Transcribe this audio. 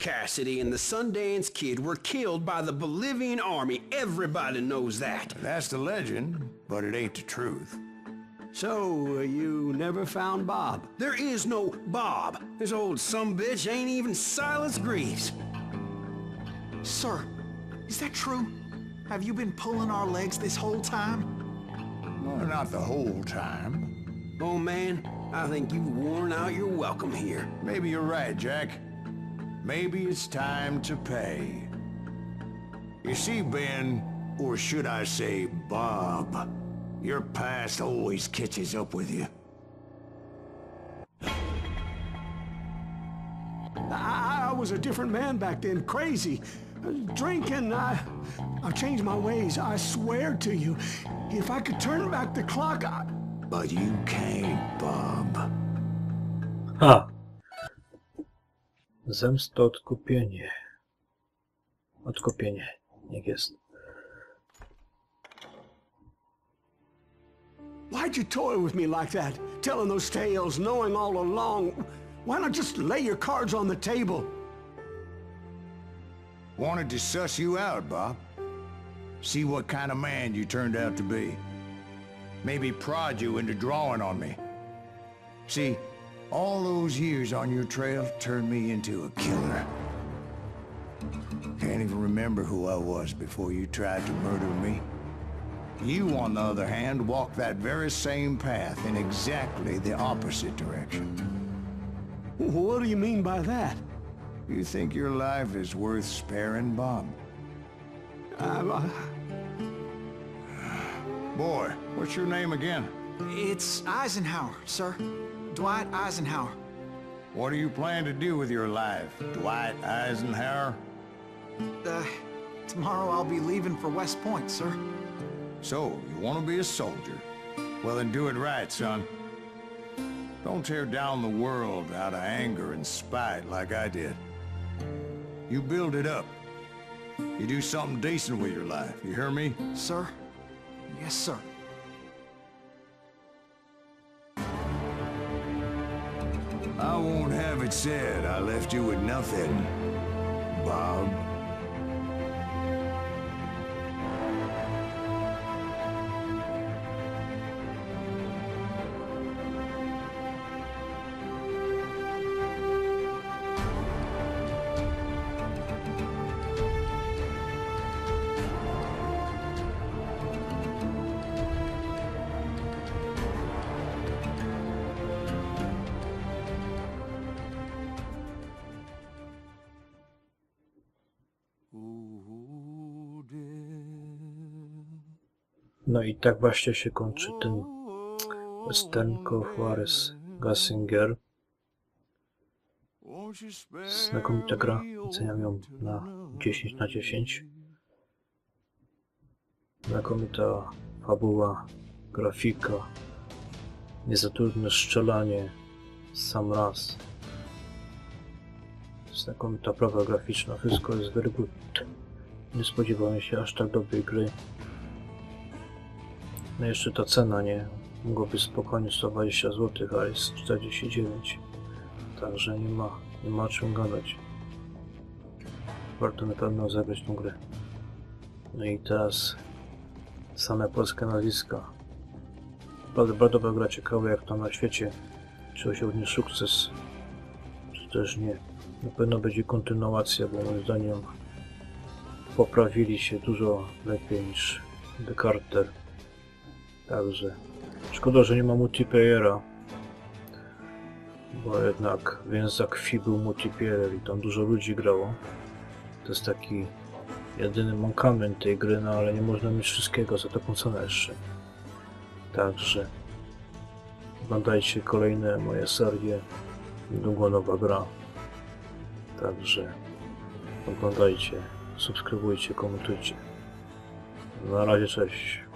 Cassidy and the Sundance Kid were killed by the Bolivian army. Everybody knows that. That's the legend, but it ain't the truth. So, uh, you never found Bob? There is no Bob. This old sumbitch ain't even Silas Greaves. Sir, is that true? Have you been pulling our legs this whole time? Well, not the whole time. Oh man, I think you've worn out your welcome here. Maybe you're right, Jack. Maybe it's time to pay. You see, Ben, or should I say Bob, your past always catches up with you. I, I was a different man back then, crazy. Drinking, I, I've changed my ways, I swear to you. If I could turn back the clock, I... But you can't, Bob. Ha! Zemsta, odkupienie. Odkupienie. Niech jest. Why'd you toy with me like that? Telling those tales, knowing all along. Why not just lay your cards on the table? Wanted to suss you out, Bob. See what kind of man you turned out to be. Maybe prod you into drawing on me. See, all those years on your trail turned me into a killer. Can't even remember who I was before you tried to murder me. You, on the other hand, walked that very same path in exactly the opposite direction. What do you mean by that? You think your life is worth sparing, Bob? I'm, uh, Boy, what's your name again? It's Eisenhower, sir. Dwight Eisenhower. What do you plan to do with your life, Dwight Eisenhower? Uh, tomorrow I'll be leaving for West Point, sir. So, you want to be a soldier? Well, then do it right, son. Don't tear down the world out of anger and spite like I did. You build it up. You do something decent with your life, you hear me? Sir? Yes, sir. I won't have it said I left you with nothing, No i tak właśnie się kończy ten Westernko Juarez Gassinger. Znakomita gra, oceniam ją na 10 na 10. Znakomita fabuła, grafika, niezatrudne strzelanie, sam raz. Znakomita prawa graficzna, wszystko jest very good. Nie spodziewałem się aż tak dobrej gry. No jeszcze ta cena, nie? Mogłoby spokojnie 120 zł, a jest 49. Także nie ma, nie ma o czym gadać. Warto na pewno zagrać tą grę. No i teraz same polskie nazwiska. Bardzo, bardzo dobra gra, ciekawe jak to na świecie. Czy osiągnie sukces, czy też nie. Na pewno będzie kontynuacja, bo moim zdaniem poprawili się dużo lepiej niż The Carter. Także szkoda, że nie ma multiplayera. Bo jednak w Zakwi był multiplayer i tam dużo ludzi grało. To jest taki jedyny mankament tej gry, no ale nie można mieć wszystkiego za taką cenę jeszcze. Także oglądajcie kolejne moje serie. Niedługo nowa gra. Także oglądajcie, subskrybujcie, komentujcie. Na razie cześć.